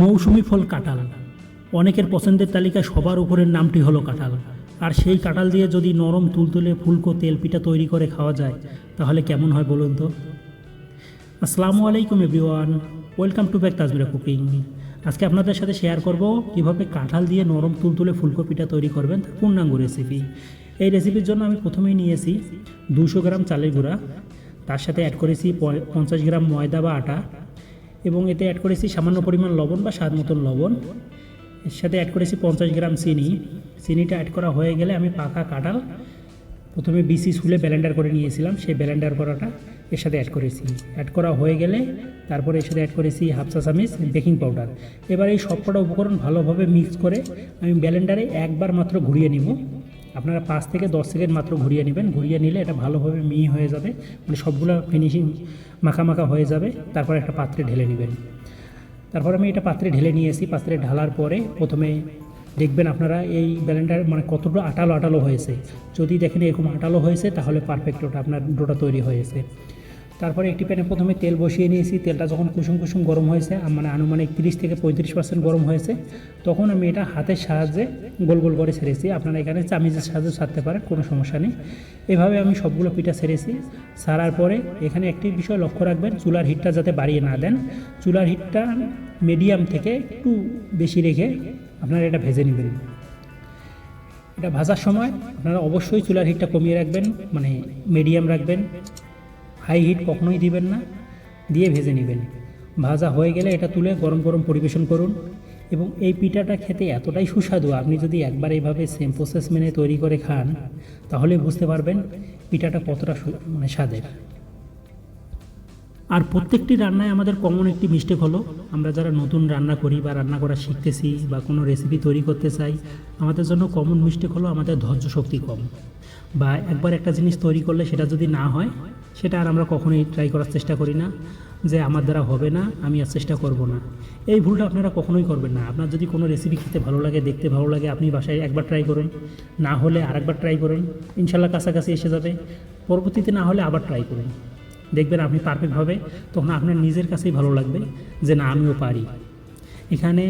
মৌসুমি ফল কাঁঠাল। অনেকের পছন্দের তালিকায় সবার উপরের নামটি হলো কাঁঠাল। আর সেই কাঁঠাল দিয়ে যদি নরম তুলতুলে ফুলকো তেল পিঠা তৈরি করে খাওয়া যায়, তাহলে কেমন হয় বলুন তো? আসসালামু আলাইকুম everyone, welcome to back Tajmira cooking. আজকে আপনাদের সাথে শেয়ার করব কীভাবে কাঁঠাল দিয়ে নরম তুলতুলে ফুলকো পিঠা তৈরি করবেন তার পূর্ণাঙ্গ রেসিপি। এই রেসিপির জন্য আমি প্রথমেই নিয়েছি দুশো গ্রাম চালের গুঁড়া, তার সাথে অ্যাড করেছি পঞ্চাশ গ্রাম ময়দা বা আটা এবং এতে অ্যাড করেছি সামান্য পরিমাণ লবণ বা স্বাদ মতন লবণ। এর সাথে অ্যাড করেছি পঞ্চাশ গ্রাম চিনি। চিনিটা অ্যাড করা হয়ে গেলে আমি পাকা কাঁঠাল প্রথমে বিসি শুলে ব্যালেন্ডার করে নিয়েছিলাম। সেই ব্যালেন্ডার করাটা এর সাথে অ্যাড করেছি। অ্যাড করা হয়ে গেলে তারপরে এর সাথে অ্যাড করেছি হাফ চা চামিচ বেকিং পাউডার এবার এই সবকটা উপকরণ ভালোভাবে মিক্স করে আমি ব্যালেন্ডারে একবার মাত্র ঘুরিয়ে নিব। আপনারা পাঁচ থেকে দশ সেকেন্ড মাত্র ঘুরিয়ে নেবেন। ঘুরিয়ে নিলে এটা ভালোভাবে মিহি হয়ে যাবে। মানে সবগুলো ফিনিশিং মাখা হয়ে যাবে। তারপর একটা পাত্রে ঢেলে নেবেন। তারপর আমি এটা পাত্রে ঢেলে নিয়ে এসি পাত্রে ঢালার পরে প্রথমে দেখবেন আপনারা এই ব্যালেন্ডার মানে কতটা আটালো আটালো হয়েছে। যদি দেখেন এরকম আটালো হয়েছে, তাহলে পারফেক্ট ওটা আপনার ডোটা তৈরি হয়েছে। তারপরে একটি প্যানে প্রথমে তেল বসিয়ে নিয়েছি। তেলটা যখন কুসুম কুসুম গরম হয়েছে মানে আনুমানিক তিরিশ থেকে পঁয়ত্রিশ পার্সেন্ট গরম হয়েছে, তখন আমি এটা হাতের সাহায্যে গোল গোল করে ছেড়েছি। আপনারা এখানে চামিচের সাহায্যে ছাড়তে পারেন, কোনো সমস্যা নেই। এভাবে আমি সবগুলো পিঠা ছেড়েছি। ছাড়ার পরে এখানে একটি বিষয় লক্ষ্য রাখবেন, চুলার হিটটা যাতে বাড়িয়ে না দেন। চুলার হিটটা মিডিয়াম থেকে একটু বেশি রেখে আপনারা এটা ভেজে নেবেন। এটা ভাজার সময় আপনারা অবশ্যই চুলার হিটটা কমিয়ে রাখবেন মানে মিডিয়াম রাখবেন। হাই হিট কখনোই দিবেন না, দিয়ে ভেজে নেবেন। ভাজা হয়ে গেলে এটা তুলে গরম গরম পরিবেশন করুন এবং এই পিঠাটা খেতে এতটাই সুস্বাদু, আপনি যদি একবার এইভাবে সেম প্রসেস মেনে তৈরি করে খান, তাহলে বুঝতে পারবেন পিঠাটা কতটা মানে স্বাদের। আর প্রত্যেকটি রান্নায় আমাদের কমন একটি মিস্টেক হলো, আমরা যারা নতুন রান্না করি বা রান্না করা শিখতেছি বা কোনো রেসিপি তৈরি করতে চাই, আমাদের জন্য কমন মিস্টেক হলো আমাদের ধৈর্য শক্তি কম। বা একবার একটা জিনিস তৈরি করলে সেটা যদি না হয় সেটা আর আমরা কখনোই ট্রাই করার চেষ্টা করি না, যে আমার দ্বারা হবে না, আমি আর চেষ্টা করব না। এই ভুলটা আপনারা কখনোই করবেন না। আপনার যদি কোনো রেসিপি খেতে ভালো লাগে, দেখতে ভালো লাগে, আপনি বাসায় একবার ট্রাই করেন। না হলে আরেকবার ট্রাই করেন। ইনশাল্লাহ কাছাকাছি এসে যাবে। পরবর্তীতে না হলে আবার ট্রাই করেন। দেখবেন আপনি পারফেক্ট হবে তখন আপনার নিজের কাছেই ভালো লাগবে, যে না, আমিও পারি। এখানে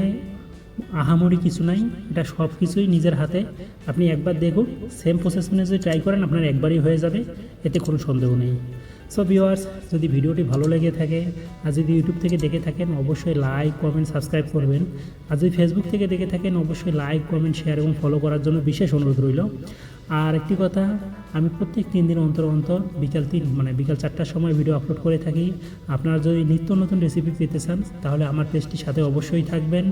আহামরি কিছু নাই, এটা সব কিছুই নিজের হাতে। আপনি একবার দেখুন সেম প্রসেস মেনে যদি ট্রাই করেন, আপনার একবারই হয়ে যাবে, এতে কোনো সন্দেহ নেই। সো ভিওয়ার্স যদি ভিডিওটি ভালো লেগে থাকে, আর যদি ইউটিউব থেকে দেখে থাকেন, অবশ্যই লাইক কমেন্ট সাবস্ক্রাইব করবেন। আর যদি ফেসবুক থেকে দেখে থাকেন, অবশ্যই লাইক কমেন্ট শেয়ার এবং ফলো করার জন্য বিশেষ অনুরোধ রইল। আর একটি কথা, আমি প্রত্যেক তিন দিন অন্তর অন্তর বিকাল তিন মানে বিকাল চারটার সময় ভিডিও আপলোড করে থাকি। আপনারা যদি নিত্য নতুন রেসিপি পেতে চান, তাহলে আমার পেজটির সাথে অবশ্যই থাকবেন।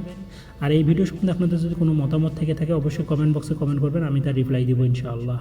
আর এই ভিডিও সম্বন্ধে আপনাদের যদি কোনো মতামত থেকে থাকে, অবশ্যই কমেন্ট বক্সে কমেন্ট করবেন, আমি তার রিপ্লাই দিব ইনশাআল্লাহ।